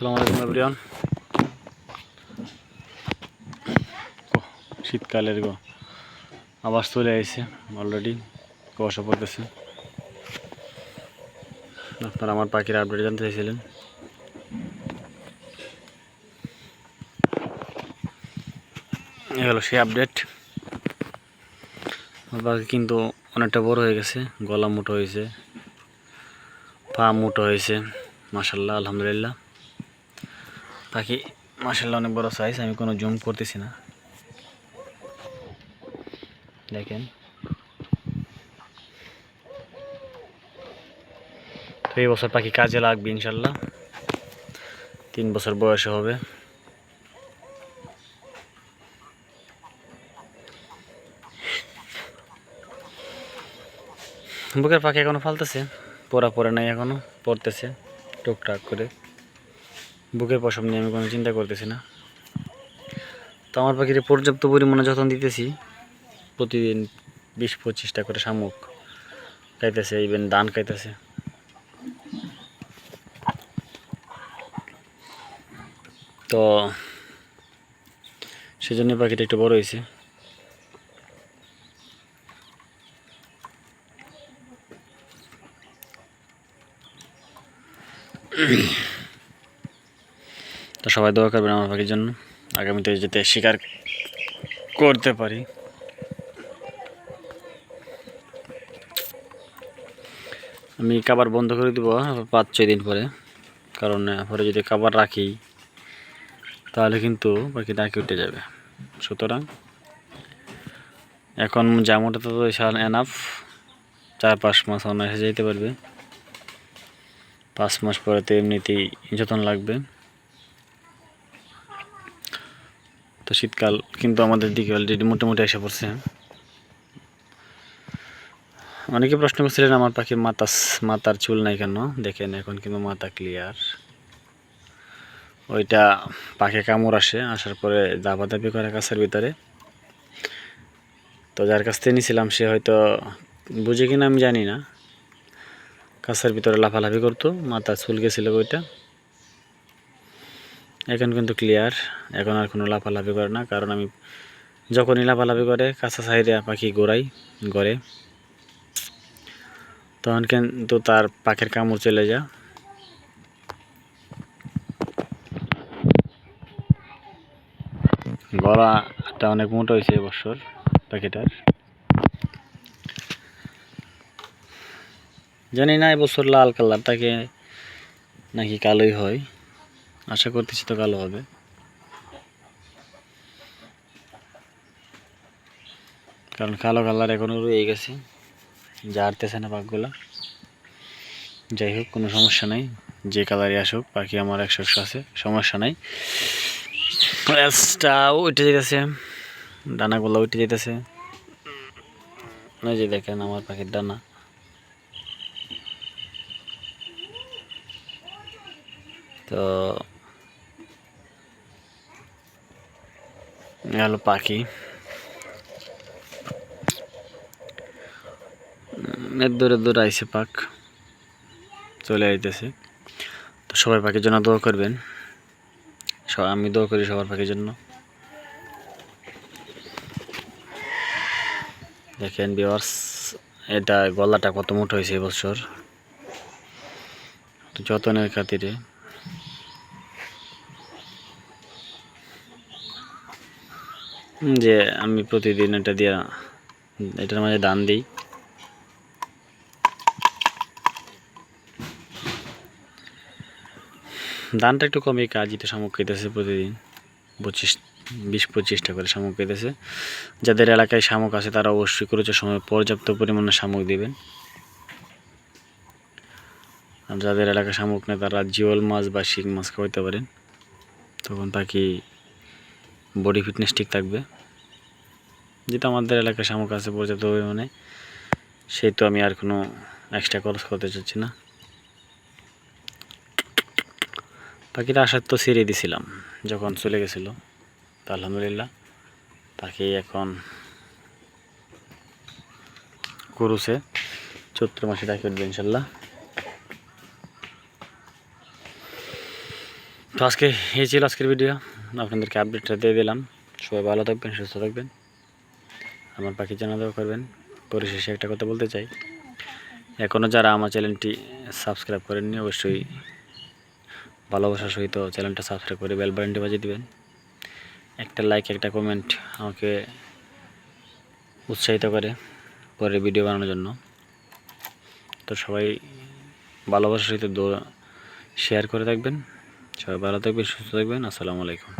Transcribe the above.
সালাম আলাইকুম এভরিওয়ান। শীতকালের গো। আবার চলে আসছে অলরেডি কুয়াশা পড়তেছে। আপনারা আমার পাখির আপডেট জানতে চাইছিলেন। এই হলো সেই আপডেট পাখি কিন্তু অনেকটা বড় হয়ে গেছে, গলা মোটো হয়েছে, পা মোটো হয়েছে মাসাল্লাহ আলহামদুলিল্লাহ। পাখি মাসাল্লাহ অনেক বড় সাইজ আমি কোনো জুম করতেছি না। দেখেন। তো এই বছর পাখি কাজে লাগবে ইনশাল্লাহ তিন বছর বয়সে হবে। বুকের পাখি এখনও ফালতেছে। পড়া পড়ে নাই এখনও, পড়তেছে টুকটাক করে। বুকের পশম নিয়ে আমি কোনো চিন্তা করতেছি না। তো আমার পাখির পর্যাপ্ত পরিমাণে যত্ন দিতেছি। প্রতিদিন বিশ পঁচিশটা করে শামুক খাইতেছে ইভেন ধান খাইতেছে। তো সেজন্য পাখিটা একটু বড় হয়েছে সবাই দোয়া করবেন আমার পাখির জন্য। আগামীতে যেতে শিকার করতে পারি। আমি খাবার বন্ধ করে দেবো, পাঁচ, ছয় দিন পরে। কারণ পরে যদি খাবার রাখি, তাহলে কিন্তু পাখি ডাকি উঠে যাবে। সুতরাং, এখন জামুটা তো এনাফ চার, পাঁচ মাস অনায়াসে যেতে পারবে। পাঁচ মাস পরে তো এমনিতেই যতন লাগবে। তো শীতকাল, কিন্তু আমাদের দিকে অলরেডি মোটামুটি এসে পড়ছে। অনেকে প্রশ্ন করছিলেন, আমার পাখির মাথা মাথার চুল নাই কেন? দেখেন এখন কিন্তু মাথা ক্লিয়ার ওইটা পাখি কামড় আসে, আসার পরে দাবাদাবি করে কাছের ভিতরে। তো যার কাছ থেকে নিয়েছিলাম সে হয়তো বুঝে কিনা আমি জানি না। কাছের ভিতরে লাফালাফি করতো মাথা চুল গেছিল ওইটা এখন কিন্তু ক্লিয়ার এখন আর কোনো লাফালাফি করে না, কারণ আমি যখনই লাফালাফি করে, কাঁচা সাইডে পাখি গোড়াই গড়ে। তখন কিন্তু তার পাখের কামড় চলে যা গলাটা অনেক মোটা হয়েছে এবছর পাখিটার। জানি না এবছর লাল কালার তাকে নাকি কালোই হয়। আশা করতেছি তো কালো হবে। কারণ কালো কালার এখনও রয়ে গেছে জারতেছে না পাকগুলা যাই হোক, কোনো সমস্যা নাই, যে কালারই আসুক পাখি আমার একশো আছে, সমস্যা নাই। লেজটা উঠে যেতেছে ডানাগুলো উঠে যেতেছে যে দেখেন আমার পাখির ডানা। তো হলো পাখি। দূরে দূরে আইসে পাক চলে আইতেছে। তো সবাই পাখির জন্য দোয়া করবেন। আমি দোয়া করি সবার পাখির জন্য। দেখেন বিওয়ার্স এটা গলাটা কত মোটা হয়েছে এবছর তো যত্নের খাতিরে। যে আমি প্রতিদিন এটা দিয়ে, এটার মাঝে দান দিই। দানটা একটু কমই কাজই তো শামুক খেতেছে প্রতিদিন। পঁচিশ, বিশ পঁচিশটা করে শামুক খেতেছে যাদের এলাকায় শামুক আছে, তারা অবশ্যই করেছে। সময় পর্যাপ্ত পরিমাণে শামুক দিবেন। আর যাদের এলাকায় শামুক নেই, তারা জিওল মাছ বা শিং মাছ খাওয়াইতে পারেন। তখন পাখি বডি ফিটনেস ঠিক থাকবে। যেহেতু আমাদের এলাকায় শামুক আছে পর্যাপ্ত পরিমাণে, সেই তো আমি আর কোনো এক্সট্রা খরচ করতে চাচ্ছি না। পাখিটা আসার তো ছেড়ে দিছিলাম, যখন চলে গেছিল। তো আলহামদুলিল্লাহ পাখি এখন করুছে চৈত্র মাসে ডাকি উঠবে ইনশাল্লাহ। তো আজকে, এই ছিল আজকের ভিডিও আপনাদেরকে আপডেটটা দিয়ে দিলাম। সবাই ভালো থাকবেন, সুস্থ থাকবেন। আমার পাখি জানা দেওয়া করবেন। পরিশেষে একটা কথা বলতে চাই। এখনও যারা আমার চ্যানেলটি সাবস্ক্রাইব করেননি, অবশ্যই ভালোবাসার সহিত চ্যানেলটা সাবস্ক্রাইব করে বেল বাটনটি বাজিয়ে দেবেন। একটা লাইক, একটা কমেন্ট আমাকে উৎসাহিত করে পরের ভিডিও বানানোর জন্য। তো সবাই ভালোবাসার সহিত শেয়ার করে থাকবেন। সবাই ভালো থাকবেন, সুস্থ থাকবেন। আসসালামু আলাইকুম।